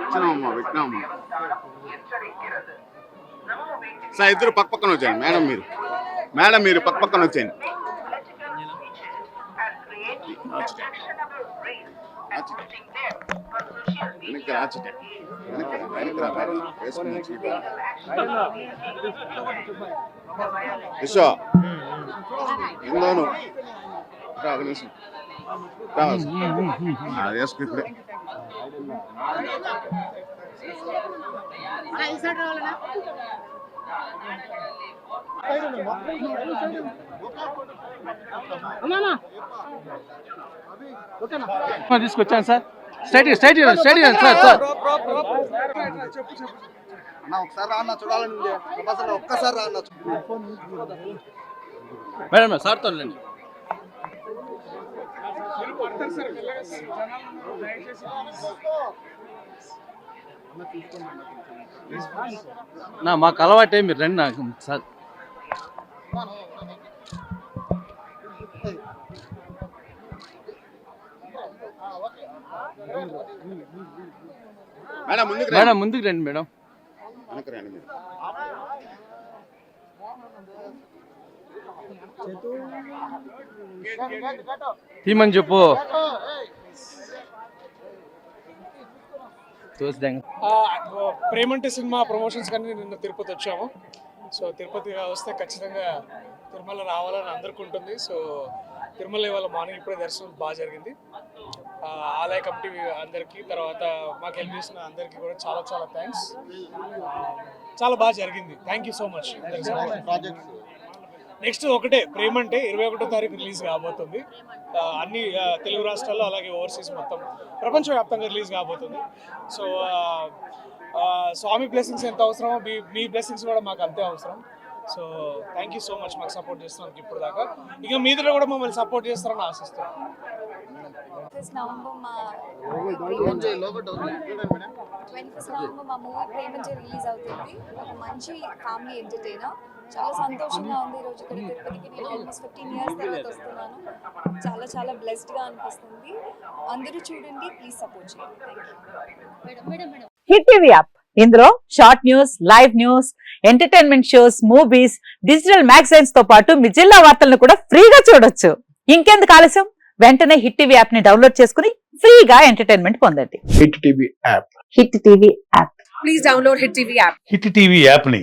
ఇచ్చినామమ్మా పెట్టినామమ్మా sir ఇద్దరు పక్క పక్కన వచ్చాయండి. మేడం మీరు. మేడం మీరు పక్క పక్కన వచ్చేయండి. వెనక్కి రా చిట్ట. వెనక్కి వెనక్కి రా, రా. వేసుకుని. యశో ఎందోను ఒక నిమిషం. అది వేసుకు ఇప్పుడే తీసుకొచ్చాను sir straight straight straight sir sir అన్న ఒకసారి రా అన్న చూడాలని ఒక్కసారి రా అన్న మేడం సార్తో లేండి నా మాకు అలవాటే మీరు రండి నాకు సార్. మేడం ముందుకు మేడం రండి ముందుకు రండి మేడం వెనక్కి రండి మీరు తీమని చెప్పు. ప్రేమంటే సినిమా ప్రమోషన్స్ కానీ నిన్న తిరుపతి వచ్చాము. సో తిరుపతి వస్తే ఖచ్చితంగా తిరుమల రావాలని అందరికీ ఉంటుంది. సో తిరుమల ఇవాళ మార్నింగ్ ఇప్పుడే దర్శనం బాగా జరిగింది. ఆ, ఆలయ కమిటీ అందరికీ తర్వాత మాకు హెల్ప్ చేసిన అందరికీ కూడా చాలా చాలా థ్యాంక్స్ చాలా బాగా జరిగింది. Thank you so much next ఒకటే ప్రేమ అంటే ఇరవై ఒకటో తారీఖు రిలీజ్ కాబోతుంది. అన్ని తెలుగు రాష్ట్రాల్లో అలాగే ఓవర్సీస్ మొత్తం ప్రపంచవ్యాప్తంగా రిలీజ్ కాబోతుంది. సో స్వామి బ్లెస్సింగ్స్ ఎంత అవసరమో మీ మీ బ్లెస్సింగ్స్ కూడా మాకు అంతే అవసరం. So thank you so much మాకు సపోర్ట్ చేస్తున్నందుకు ఇప్పుడు దాకా ఇక మీదలో కూడా మమ్మల్ని సపోర్ట్ చేస్తారని ఆశిస్తున్నాను ఫస్ట్ నవంబర్ మా ట్వంటీ ఫస్ట్ నవంబర్ మా మూవీ ప్రేమించి రిలీజ్ అవుతుంది. ఒక మంచి ఫ్యామిలీ ఎంటర్టైనర్. చాలా సంతోషంగా ఉంది ఈరోజు ఇక్కడ తిరుపతికి నేను ఆల్మోస్ట్ ఫిఫ్టీన్ ఇయర్స్ తర్వాత వస్తున్నాను. చాలా చాలా బ్లెస్డ్గా అనిపిస్తుంది. అందరూ చూడండి ప్లీజ్ సపోర్ట్ చేయండి. హిట్ టీవీ యాప్ ఇందులో short news live news entertainment shows movies digital మ్యాగజైన్స్తో పాటు మీ జిల్లా వార్తలను కూడా ఫ్రీగా చూడొచ్చు. ఇంకెందుకు ఆలస్యం? వెంటనే హిట్ టీవీ యాప్ని డౌన్లోడ్ చేసుకుని ఫ్రీగా ఎంటర్టైన్మెంట్ పొందండి. Hit TV app hit TV app hit TV యాప్ని